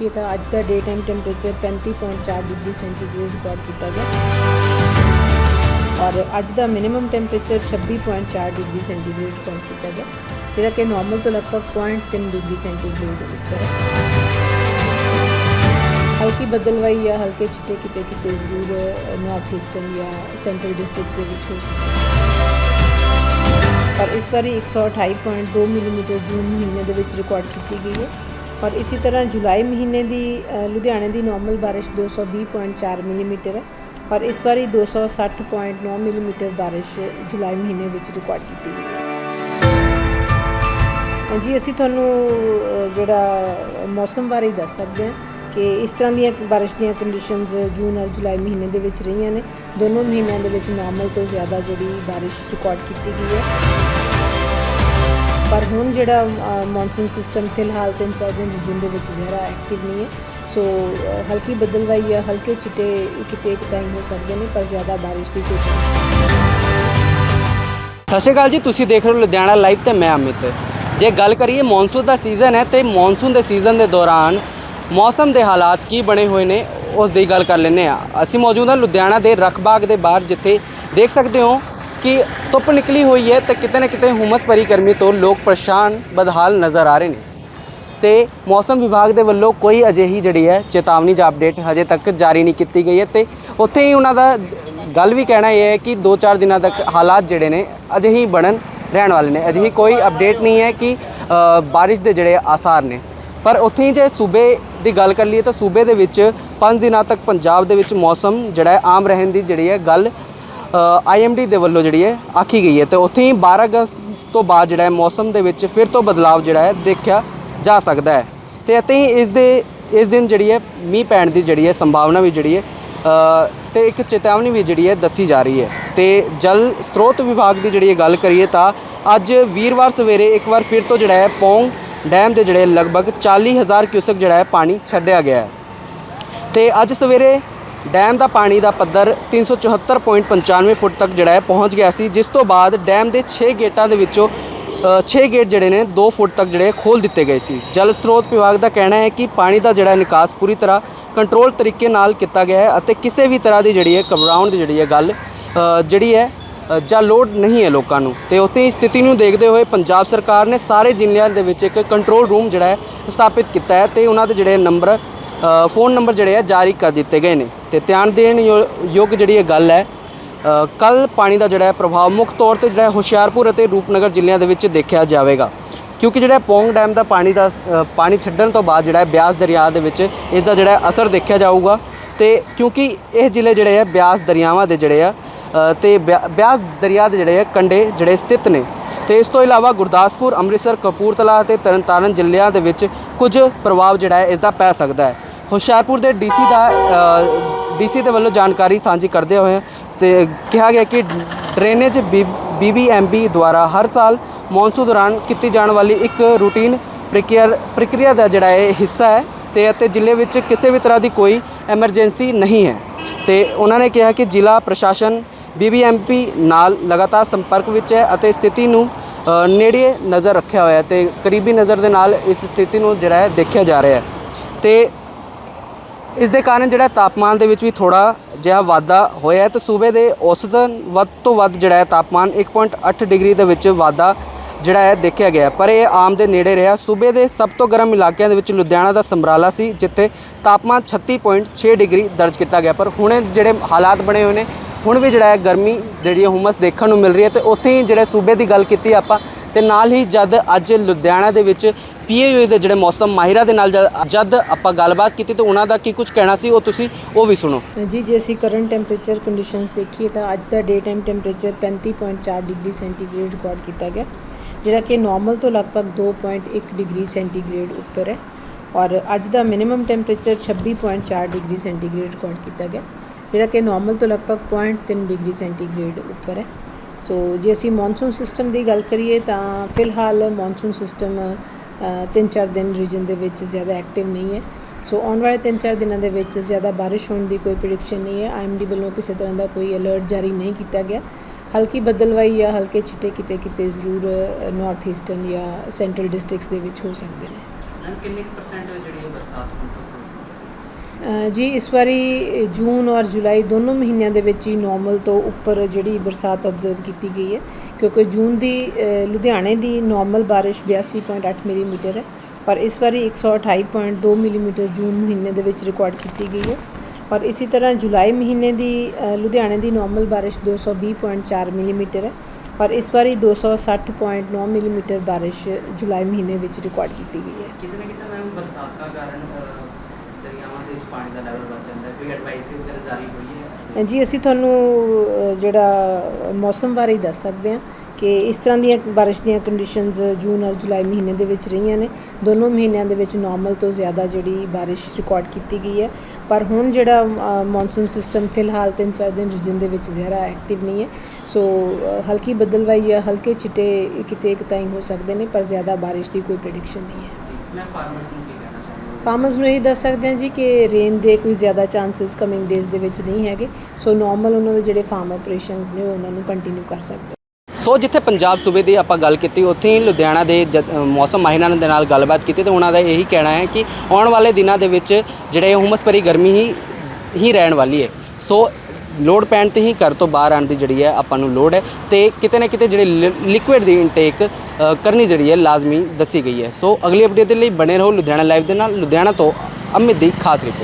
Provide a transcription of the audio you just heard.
ਦੇਖੀਏ ਤਾਂ ਅੱਜ ਦਾ daytime temperature 35.4 degree centigrade record ਕੀਤਾ ਗਿਆ। ਔਰ ਅੱਜ ਦਾ minimum temperature 26.4 degree centigrade record ਕੀਤਾ ਗਿਆ। ਜਿਹੜਾ ਕਿ ਨਾਰਮਲ ਤੋਂ ਲਗਭਗ 0.3 ਡਿਗਰੀ ਸੈਂਟੀਗ੍ਰੇਡ ਉੱਪਰ ਹੈ। ਹਲਕੀ ਬਦਲਵਾਈ ਜਾਂ ਹਲਕੇ ਛਿੱਟੇ ਕਿਤੇ ਕਿਤੇ ਜ਼ਰੂਰ ਨਾਰਥ ਈਸਟਰਨ ਜਾਂ ਸੈਂਟਰਲ ਡਿਸਟ੍ਰਿਕਟਸ ਦੇ ਵਿੱਚ ਹੋ ਸਕਦੇ ਪਰ ਇਸ ਵਾਰੀ 128.2 ਮਿਲੀਮੀਟਰ ਜੂਨ ਮਹੀਨੇ ਦੇ ਵਿੱਚ ਰਿਕਾਰਡ ਕੀਤੀ ਗਈ ਹੈ। ਔਰ ਇਸੇ ਤਰ੍ਹਾਂ ਜੁਲਾਈ ਮਹੀਨੇ ਦੀ ਲੁਧਿਆਣੇ ਦੀ ਨਾਰਮਲ ਬਾਰਿਸ਼ 220.4 ਮਿਲੀਮੀਟਰ ਹੈ ਔਰ ਇਸ ਵਾਰੀ 260.9 ਮਿਲੀਮੀਟਰ ਬਾਰਿਸ਼ ਜੁਲਾਈ ਮਹੀਨੇ ਵਿੱਚ ਰਿਕਾਰਡ ਕੀਤੀ ਗਈ। ਜੀ, ਅਸੀਂ ਤੁਹਾਨੂੰ ਜਿਹੜਾ ਮੌਸਮ ਬਾਰੇ ਦੱਸ ਸਕਦੇ ਹਾਂ ਕਿ ਇਸ ਤਰ੍ਹਾਂ ਦੀਆਂ ਬਾਰਿਸ਼ ਦੀਆਂ ਕੰਡੀਸ਼ਨਸ ਜੂਨ ਔਰ ਜੁਲਾਈ ਮਹੀਨੇ ਦੇ ਵਿੱਚ ਰਹੀਆਂ ਨੇ। ਦੋਨੋਂ ਮਹੀਨਿਆਂ ਦੇ ਵਿੱਚ ਨਾਰਮਲ ਤੋਂ ਜ਼ਿਆਦਾ ਜਿਹੜੀ ਬਾਰਿਸ਼ ਰਿਕਾਰਡ ਕੀਤੀ ਗਈ ਹੈ। ਪਰ ਹੁਣ ਜਿਹੜਾ ਮੌਨਸੂਨ ਸਿਸਟਮ ਫਿਲਹਾਲ ਤਿੰਨ ਚਾਰ ਦਿਨ ਰੀਜਨ ਦੇ ਵਿੱਚ ਜ਼ਿਆਦਾ ਐਕਟਿਵ ਨਹੀਂ ਹੈ। ਸੋ ਹਲਕੀ ਬਦਲਵਾਈ ਜਾਂ ਹਲਕੇ ਚਿੱਟੇ ਕਿਤੇ ਇੱਕ ਟਾਈਮ ਹੋ ਸਕਦੇ ਨੇ, ਪਰ ਜ਼ਿਆਦਾ ਬਾਰਿਸ਼ ਦੀ ਕੋਈ ਸਤਿ ਸ਼੍ਰੀ ਅਕਾਲ ਜੀ, ਤੁਸੀਂ ਦੇਖ ਰਹੇ ਹੋ ਲੁਧਿਆਣਾ ਲਾਈਵ ਤੇ ਮੈਂ ਅਮਿਤ। ਜੇ ਗੱਲ ਕਰੀਏ ਮੌਨਸੂਨ ਦਾ ਸੀਜ਼ਨ ਹੈ, ਤੇ ਮੌਨਸੂਨ ਦੇ ਸੀਜ਼ਨ ਦੇ ਦੌਰਾਨ ਮੌਸਮ ਦੇ ਹਾਲਾਤ ਕੀ ਬਣੇ ਹੋਏ ਨੇ, ਉਸ ਦੀ ਗੱਲ ਕਰ ਲੈਂਦੇ ਆ ਅਸੀਂ ਮੌਜੂਦ ਹਾਂ ਲੁਧਿਆਣਾ ਦੇ ਰਖਬਾਗ ਦੇ ਬਾਹਰ, ਜਿੱਥੇ ਦੇਖ ਸਕਦੇ ਹੋ ਕਿ ਧੁੱਪ ਨਿਕਲੀ ਹੋਈ ਹੈ ਤੇ ਕਿਤੇ ਨਾ ਕਿਤੇ ਹੁਮਸ ਭਰੀ ਗਰਮੀ ਤੋਂ ਲੋਕ ਪਰੇਸ਼ਾਨ ਬਦਹਾਲ ਨਜ਼ਰ ਆ ਰਹੇ ਨੇ। ਤੇ ਮੌਸਮ ਵਿਭਾਗ ਦੇ ਵੱਲੋਂ ਕੋਈ ਅਜਿਹੀ ਜਿਹੜੀ ਹੈ ਚੇਤਾਵਨੀ ਜਾਂ ਅਪਡੇਟ ਹਜੇ ਤੱਕ ਜਾਰੀ ਨਹੀਂ ਕੀਤੀ ਗਈ ਹੈ ਤੇ ਉੱਥੇ ਹੀ ਉਹਨਾਂ ਦਾ ਗੱਲ ਵੀ ਕਹਿਣਾ ਇਹ ਹੈ ਕਿ 2-4 ਦਿਨਾਂ ਤੱਕ ਹਾਲਾਤ ਜਿਹੜੇ ਨੇ ਅਜੇ ਹੀ ਬਣਨ ਰਹਿਣ ਵਾਲੇ ਨੇ। ਅਜਿਹੀ ਕੋਈ ਅਪਡੇਟ ਨਹੀਂ ਹੈ ਕਿ ਅ, ਬਾਰਿਸ਼ ਦੇ ਜਿਹੜੇ ਆਸਾਰ ਨੇ। ਪਰ ਉੱਥੇ ਹੀ ਜੇ ਸੂਬੇ ਦੀ ਗੱਲ ਕਰ ਲਈਏ ਤਾਂ ਸੂਬੇ ਦੇ ਵਿੱਚ 5 ਦਿਨਾਂ ਤੱਕ ਪੰਜਾਬ ਦੇ ਵਿੱਚ ਮੌਸਮ ਜਿਹੜਾ ਆਮ ਰਹਿਣ ਦੀ ਜਿਹੜੀ ਹੈ ਗੱਲ ਆਈਐਮਡੀ ਦੇ ਵੱਲੋਂ ਜਿਹੜੀ ਹੈ ਆਖੀ ਗਈ ਹੈ ਤੇ ਉੱਥੇ ਹੀ 12 ਅਗਸਤ ਤੋਂ ਬਾਅਦ ਜਿਹੜਾ ਹੈ ਮੌਸਮ ਦੇ ਵਿੱਚ ਫਿਰ ਤੋਂ ਬਦਲਾਅ ਜਿਹੜਾ ਹੈ ਦੇਖਿਆ ਜਾ ਸਕਦਾ ਹੈ। ਤੇ ਅਤੇ ਹੀ ਇਸ ਦੇ ਇਸ ਦਿਨ ਜਿਹੜੀ ਹੈ ਮੀਂਹ ਪੈਣ ਦੀ ਜਿਹੜੀ ਹੈ ਸੰਭਾਵਨਾ ਵੀ ਜਿਹੜੀ ਹੈ ਅ, ਤੇ ਇੱਕ ਚੇਤਾਵਨੀ ਵੀ ਜਿਹੜੀ ਹੈ ਦੱਸੀ ਜਾ ਰਹੀ ਹੈ। ਤੇ ਜਲ ਸਰੋਤ ਵਿਭਾਗ ਦੀ ਜਿਹੜੀ ਗੱਲ ਕਰੀਏ ਤਾਂ ਅੱਜ ਵੀਰਵਾਰ ਸਵੇਰੇ ਇੱਕ ਵਾਰ ਫਿਰ ਤੋਂ ਜਿਹੜਾ ਹੈ ਪੌਂਗ ਡੈਮ ਦੇ ਜਿਹੜੇ ਲਗਭਗ 40000 ਕਿਊਸਕ ਜਿਹੜਾ ਹੈ ਪਾਣੀ ਛੱਡਿਆ ਗਿਆ ਹੈ। ਤੇ ਅੱਜ ਸਵੇਰੇ ਡੈਮ ਦਾ ਪਾਣੀ ਦਾ ਪੱਧਰ 374.95 ਫੁੱਟ ਤੱਕ ਜਿਹੜਾ ਹੈ ਪਹੁੰਚ ਗਿਆ ਸੀ, ਜਿਸ ਤੋਂ ਬਾਅਦ ਡੈਮ ਦੇ 6 ਗੇਟਾਂ ਦੇ ਵਿੱਚੋਂ 6 ਗੇਟ ਜਿਹੜੇ ਨੇ 2 ਫੁੱਟ ਤੱਕ ਜਿਹੜੇ ਖੋਲ ਦਿੱਤੇ ਗਏ ਸੀ। ਜਲ ਸਰੋਤ ਵਿਭਾਗ ਦਾ ਕਹਿਣਾ ਹੈ ਕਿ ਪਾਣੀ ਦਾ ਜਿਹੜਾ ਨਿਕਾਸ ਪੂਰੀ ਤਰ੍ਹਾਂ ਕੰਟਰੋਲ ਤਰੀਕੇ ਨਾਲ ਕੀਤਾ ਗਿਆ ਹੈ ਅਤੇ ਕਿਸੇ ਵੀ ਤਰ੍ਹਾਂ ਦੀ ਜਿਹੜੀ ਹੈ ਘਬਰਾਉਣ ਦੀ ਜਿਹੜੀ ਹੈ ਗੱਲ ਜਿਹੜੀ ਹੈ ਜਾਂ ਲੋਡ ਨਹੀਂ ਹੈ ਲੋਕਾਂ ਨੂੰ। ਤੇ ਉੱਥੇ ਹੀ ਸਥਿਤੀ ਨੂੰ ਦੇਖਦੇ ਹੋਏ ਪੰਜਾਬ ਸਰਕਾਰ ਨੇ ਸਾਰੇ ਜ਼ਿਲ੍ਹਿਆਂ ਦੇ ਵਿੱਚ ਇੱਕ ਕੰਟਰੋਲ ਰੂਮ ਜਿਹੜਾ ਹੈ ਸਥਾਪਿਤ ਕੀਤਾ ਹੈ ਤੇ ਉਹਨਾਂ ਦੇ ਜਿਹੜੇ ਨੰਬਰ ਫੋਨ ਨੰਬਰ ਜਿਹੜੇ ਹੈ ਜਾਰੀ ਕਰ ਦਿੱਤੇ ਗਏ ਨੇ। ਤੇ ਧਿਆਨ ਦੇਣ ਯੋ- ਯੋਗ ਜਿਹੜੀ ਇਹ ਗੱਲ ਹੈ ਕੱਲ ਪਾਣੀ ਦਾ ਜਿਹੜਾ ਪ੍ਰਭਾਵ ਮੁੱਖ ਤੌਰ ਤੇ ਜਿਹੜਾ ਹੁਸ਼ਿਆਰਪੁਰ ਅਤੇ ਰੂਪਨਗਰ ਜ਼ਿਲ੍ਹਿਆਂ ਦੇ ਵਿੱਚ ਦੇਖਿਆ ਜਾਵੇਗਾ। ਕਿਉਂਕਿ ਜਿਹੜਾ ਪੌਂਗ ਡੈਮ ਦਾ ਪਾਣੀ ਦਾ ਪਾਣੀ ਛੱਡਣ ਤੋਂ ਬਾਅਦ ਜਿਹੜਾ ਬਿਆਸ ਦਰਿਆ ਦੇ ਵਿੱਚ ਇਸ ਦਾ ਜਿਹੜਾ ਅਸਰ ਦੇਖਿਆ ਜਾਊਗਾ। ਤੇ ਕਿਉਂਕਿ ਇਹ ਜ਼ਿਲ੍ਹੇ ਜਿਹੜੇ ਆ ਬਿਆਸ ਦਰਿਆਵਾਂ ਦੇ ਜਿਹੜੇ ਆ ਅ, ਤੇ ਬਿਆ- ਬਿਆਸ ਦਰਿਆ ਦੇ ਜਿਹੜੇ ਆ ਕੰਢੇ ਜਿਹੜੇ ਸਥਿਤ ਨੇ। ਤੇ ਇਸ ਤੋਂ ਇਲਾਵਾ ਗੁਰਦਾਸਪੁਰ ਅੰਮ੍ਰਿਤਸਰ ਕਪੂਰਥਲਾ ਅਤੇ ਤਰਨਤਾਰਨ ਜ਼ਿਲ੍ਹਿਆਂ ਦੇ ਵਿੱਚ ਕੁਝ ਪ੍ਰਭਾਵ ਜਿਹੜਾ ਹੈ ਇਸ ਦਾ ਪੈ ਸਕਦਾ ਹੈ। ਹੁਸ਼ਿਆਰਪੁਰ ਦੇ ਡੀਸੀ ਦਾ ਡੀਸੀ ਦੇ ਵੱਲੋਂ ਜਾਣਕਾਰੀ ਸਾਂਝੀ ਕਰਦੇ ਹੋਏ ਤੇ ਕਿਹਾ ਗਿਆ ਕਿ ਡਰੇਨੇਜ ਬੀਬੀਐਮਬੀ ਦੁਆਰਾ ਹਰ ਸਾਲ ਮੌਨਸੂਨ ਦੌਰਾਨ ਕੀਤੀ ਜਾਣ ਵਾਲੀ ਇੱਕ ਰੂਟੀਨ ਪ੍ਰਕਿਰਿਆ ਪ੍ਰਕਿਰਿਆ ਦਾ ਜਿਹੜਾ ਇਹ ਹਿੱਸਾ ਹੈ ਤੇ ਅਤੇ ਜ਼ਿਲ੍ਹੇ ਵਿੱਚ ਕਿਸੇ ਵੀ ਤਰ੍ਹਾਂ ਦੀ ਕੋਈ ਐਮਰਜੈਂਸੀ ਨਹੀਂ ਹੈ। ਤੇ ਉਹਨਾਂ ਨੇ ਕਿਹਾ ਕਿ ਜ਼ਿਲ੍ਹਾ ਪ੍ਰਸ਼ਾਸਨ ਬੀਬੀਐਮਪੀ ਨਾਲ ਲਗਾਤਾਰ ਸੰਪਰਕ ਵਿੱਚ ਹੈ ਅਤੇ ਸਥਿਤੀ ਨੂੰ ਅ, ਨੇੜੇ ਨਜ਼ਰ ਰੱਖਿਆ ਹੋਇਆ ਹੈ ਤੇ ਕਰੀਬੀ ਨਜ਼ਰ ਦੇ ਨਾਲ ਇਸ ਸਥਿਤੀ ਨੂੰ ਜਿਹੜਾ ਹੈ ਦੇਖਿਆ ਜਾ ਰਿਹਾ ਹੈ। ਤੇ ਇਸ ਦੇ ਕਾਰਨ ਜਿਹੜਾ ਤਾਪਮਾਨ ਦੇ ਵਿੱਚ ਵੀ ਥੋੜਾ ਜਿਹਾ ਵਾਧਾ ਹੋਇਆ ਹੈ ਤੇ ਸੂਬੇ ਦੇ ਔਸਤਨ ਵੱਧ ਤੋਂ ਵੱਧ ਜਿਹੜਾ ਹੈ ਤਾਪਮਾਨ 1.8 ਡਿਗਰੀ ਦੇ ਵਿੱਚ ਵਾਧਾ ਜਿਹੜਾ ਹੈ ਦੇਖਿਆ ਗਿਆ ਪਰ ਇਹ ਆਮ ਦੇ ਨੇੜੇ ਰਿਹਾ। ਸੂਬੇ ਦੇ ਸਭ ਤੋਂ ਗਰਮ ਇਲਾਕਿਆਂ ਦੇ ਵਿੱਚ ਲੁਧਿਆਣਾ ਦਾ ਸਮਰਾਲਾ ਸੀ, ਜਿੱਥੇ ਤਾਪਮਾਨ 36.6 ਡਿਗਰੀ ਦਰਜ ਕੀਤਾ ਗਿਆ। ਪਰ ਹੁਣ ਜਿਹੜੇ ਹਾਲਾਤ ਬਣੇ ਹੋਏ ਨੇ, ਹੁਣ ਵੀ ਜਿਹੜਾ ਹੈ ਗਰਮੀ ਜਿਹੜੀ ਹੈ ਹੁਮਸ ਦੇਖਣ ਨੂੰ ਮਿਲ ਰਹੀ ਹੈ ਤੇ ਉੱਥੇ ਹੀ ਜਿਹੜੇ ਸੂਬੇ ਦੀ ਗੱਲ ਕੀਤੀ ਆਪਾਂ, ਤੇ ਨਾਲ ਹੀ ਜਦ ਅੱਜ ਲੁਧਿਆਣਾ ਦੇ ਵਿੱਚ ਪੀਏਯੂ ਦੇ ਜਿਹੜੇ ਮੌਸਮ ਮਾਹਿਰਾਂ ਦੇ ਨਾਲ ਜਦ- ਜਦ ਆਪਾਂ ਗੱਲਬਾਤ ਕੀਤੀ ਤਾਂ ਉਹਨਾਂ ਦਾ ਕੀ ਕੁਝ ਕਹਿਣਾ ਸੀ, ਉਹ ਤੁਸੀਂ, ਉਹ ਵੀ ਸੁਣੋ। ਜੀ, ਜੇ ਅਸੀਂ ਕਰੰਟ ਟੈਂਪਰੇਚਰ ਕੰਡੀਸ਼ਨਸ ਦੇਖੀਏ ਤਾਂ ਅੱਜ ਦਾ daytime temperature 35.4 degree centigrade record ਕੀਤਾ ਗਿਆ, ਜਿਹੜਾ ਕਿ ਨਾਰਮਲ ਤੋਂ ਲਗਭਗ 2.1 ਡਿਗਰੀ ਸੈਂਟੀਗ੍ਰੇਡ ਉੱਪਰ ਹੈ ਔਰ ਅੱਜ ਦਾ minimum temperature 26.4 degree centigrade record ਕੀਤਾ ਗਿਆ, ਜਿਹੜਾ ਕਿ ਨਾਰਮਲ ਤੋਂ ਲਗਭਗ 0.3 ਡਿਗਰੀ ਸੈਂਟੀਗ੍ਰੇਡ ਉੱਪਰ ਹੈ। ਸੋ ਜੇ ਅਸੀਂ ਮੌਨਸੂਨ ਸਿਸਟਮ ਦੀ ਗੱਲ ਕਰੀਏ ਤਾਂ ਫਿਲਹਾਲ ਮੌਨਸੂਨ ਸਿਸਟਮ ਤਿੰਨ ਚਾਰ ਦਿਨ ਰੀਜਨ ਦੇ ਵਿੱਚ ਜ਼ਿਆਦਾ ਐਕਟਿਵ ਨਹੀਂ ਹੈ। ਸੋ ਆਉਣ ਵਾਲੇ ਤਿੰਨ ਚਾਰ ਦਿਨਾਂ ਦੇ ਵਿੱਚ ਜ਼ਿਆਦਾ ਬਾਰਿਸ਼ ਹੋਣ ਦੀ ਕੋਈ ਪ੍ਰੈਡਿਕਸ਼ਨ ਨਹੀਂ ਹੈ। ਆਈਐਮਡੀ ਵੱਲੋਂ ਕਿਸੇ ਤਰ੍ਹਾਂ ਦਾ ਕੋਈ ਅਲਰਟ ਜਾਰੀ ਨਹੀਂ ਕੀਤਾ ਗਿਆ। ਹਲਕੀ ਬਦਲਵਾਈ ਜਾਂ ਹਲਕੇ ਛਿੱਟੇ ਕਿਤੇ ਕਿਤੇ ਜ਼ਰੂਰ ਨਾਰਥ ਈਸਟਰਨ ਜਾਂ ਸੈਂਟਰਲ ਡਿਸਟ੍ਰਿਕਟਸ ਦੇ ਵਿੱਚ ਹੋ ਸਕਦੇ ਨੇ। ਕਿੰਨੇ ਪਰਸੈਂਟ ਜਿਹੜੀ ਬਰਸਾਤ ਹੁਣ ਤੱਕ ਜੀ, ਇਸ ਵਾਰੀ ਜੂਨ ਔਰ ਜੁਲਾਈ ਦੋਨੋਂ ਮਹੀਨਿਆਂ ਦੇ ਵਿੱਚ ਹੀ ਨੋਰਮਲ ਤੋਂ ਉੱਪਰ ਜਿਹੜੀ ਬਰਸਾਤ ਆਬਜ਼ਰਵ ਕੀਤੀ ਗਈ ਹੈ, ਕਿਉਂਕਿ ਜੂਨ ਦੀ ਲੁਧਿਆਣੇ ਦੀ ਨੋਰਮਲ ਬਾਰਿਸ਼ 82.8 ਮਿਲੀਮੀਟਰ ਹੈ, ਪਰ ਇਸ ਵਾਰੀ 128.2 ਮਿਲੀਮੀਟਰ ਜੂਨ ਮਹੀਨੇ ਦੇ ਵਿੱਚ ਰਿਕਾਰਡ ਕੀਤੀ ਗਈ ਹੈ। ਔਰ ਇਸੇ ਤਰ੍ਹਾਂ ਜੁਲਾਈ ਮਹੀਨੇ ਦੀ ਲੁਧਿਆਣੇ ਦੀ ਨੋਰਮਲ ਬਾਰਿਸ਼ 220.4 ਮਿਲੀਮੀਟਰ ਹੈ, ਪਰ ਇਸ ਵਾਰੀ 260.9 ਮਿਲੀਮੀਟਰ ਬਾਰਿਸ਼ ਜੁਲਾਈ ਮਹੀਨੇ ਵਿੱਚ ਰਿਕਾਰਡ ਕੀਤੀ ਗਈ ਹੈ। ਕਿਤੇ ਨਾ ਕਿਤੇ ਮੈਮ ਬਰਸਾਤ ਦਾ ਕਾਰਨ ਦੇ ਵਿੱਚ ਪਾਣੀ ਦਾ ਲੈਵਲ ਵੱਧ ਜਾਂਦਾ ਹੈ। ਕੋਈ ਐਡਵਾਈਸਰੀ ਵਗੈਰਾ ਜਾਰੀ ਹੋਈ ਹੈ? ਜੀ ਅਸੀਂ ਤੁਹਾਨੂੰ ਜਿਹੜਾ ਮੌਸਮ ਬਾਰੇ ਹੀ ਦੱਸ ਸਕਦੇ ਹਾਂ ਕਿ ਇਸ ਤਰ੍ਹਾਂ ਦੀਆਂ ਬਾਰਿਸ਼ ਦੀਆਂ ਕੰਡੀਸ਼ਨਸ ਜੂਨ ਔਰ ਜੁਲਾਈ ਮਹੀਨੇ ਦੇ ਵਿੱਚ ਰਹੀਆਂ ਨੇ। ਦੋਨੋਂ ਮਹੀਨਿਆਂ ਦੇ ਵਿੱਚ ਨਾਰਮਲ ਤੋਂ ਜ਼ਿਆਦਾ ਜਿਹੜੀ ਬਾਰਿਸ਼ ਰਿਕਾਰਡ ਕੀਤੀ ਗਈ ਹੈ। ਪਰ ਹੁਣ ਜਿਹੜਾ ਮੌਨਸੂਨ ਸਿਸਟਮ ਫਿਲਹਾਲ ਤਿੰਨ ਚਾਰ ਦਿਨ ਰੀਜਨ ਦੇ ਵਿੱਚ ਜ਼ਿਆਦਾ ਐਕਟਿਵ ਨਹੀਂ ਹੈ। ਸੋ ਹਲਕੀ ਬੱਦਲਵਾਈ ਜਾਂ ਹਲਕੇ ਛਿੱਟੇ ਕਿਤੇ ਇੱਕ ਤਾਈਂ ਹੋ ਸਕਦੇ ਨੇ ਪਰ ਜ਼ਿਆਦਾ ਬਾਰਿਸ਼ ਦੀ ਕੋਈ ਪ੍ਰੈਡਿਕਸ਼ਨ ਨਹੀਂ ਹੈ। ਜੀ ਮੈਂ ਫਾਰਮਰਸ ਨੂੰ ਫਾਰਮਰਸ ਨੂੰ ਇਹ ਦੱਸ ਸਕਦੇ ਹਾਂ ਜੀ ਕਿ ਰੇਨ ਦੇ ਕੋਈ ਜ਼ਿਆਦਾ ਚਾਂਸਸ ਕਮਿੰਗ ਡੇਜ਼ ਦੇ ਵਿੱਚ ਨਹੀਂ ਹੈਗੇ। ਸੋ ਨਾਰਮਲ ਉਹਨਾਂ ਦੇ ਜਿਹੜੇ ਫਾਰਮ ਆਪਰੇਸ਼ਨਸ ਨੇ, ਉਹ ਉਹਨਾਂ ਨੂੰ ਕੰਟੀਨਿਊ ਕਰ ਸਕਦੇ ਸੋ ਜਿੱਥੇ ਪੰਜਾਬ ਸੂਬੇ ਦੀ ਆਪਾਂ ਗੱਲ ਕੀਤੀ, ਉੱਥੇ ਹੀ ਲੁਧਿਆਣਾ ਦੇ ਜਦ- ਮੌਸਮ ਮਾਹਿਰਾਂ ਦੇ ਨਾਲ ਗੱਲਬਾਤ ਕੀਤੀ ਤੇ ਉਹਨਾਂ ਦਾ ਇਹੀ ਕਹਿਣਾ ਹੈ ਕਿ ਆਉਣ ਵਾਲੇ ਦਿਨਾਂ ਦੇ ਵਿੱਚ ਜਿਹੜੇ ਹੁਮਸ ਭਰੀ ਗਰਮੀ ਹੀ ਹੀ ਰਹਿਣ ਵਾਲੀ ਹੈ। ਸੋ ਲੋਡ ਪੈਣ ਤੇ ਹੀ ਘਰ ਤੋਂ ਬਾਹਰ ਆਉਣ ਦੀ ਜਿਹੜੀ ਹੈ ਆਪਾਂ ਨੂੰ ਲੋੜ ਹੈ ਤੇ ਕਿਤੇ ਨਾ ਕਿਤੇ ਜਿਹੜੇ ਲਿਕੁਇਡ ਦੀ ਇਨਟੇਕ ਕਰਨੀ ਜਿਹੜੀ ਹੈ, ਲਾਜ਼ਮੀ ਦੱਸੀ ਗਈ ਹੈ। ਸੋ ਅਗਲੀ ਅਪਡੇਟ ਦੇ ਲਈ ਬਣੇ ਰਹੋ ਲੁਧਿਆਣਾ ਲਾਈਵ ਦੇ ਨਾਲ। ਲੁਧਿਆਣਾ ਤੋਂ ਅਮਿਤ ਦੀ ਖਾਸ ਰਿਪੋਰਟ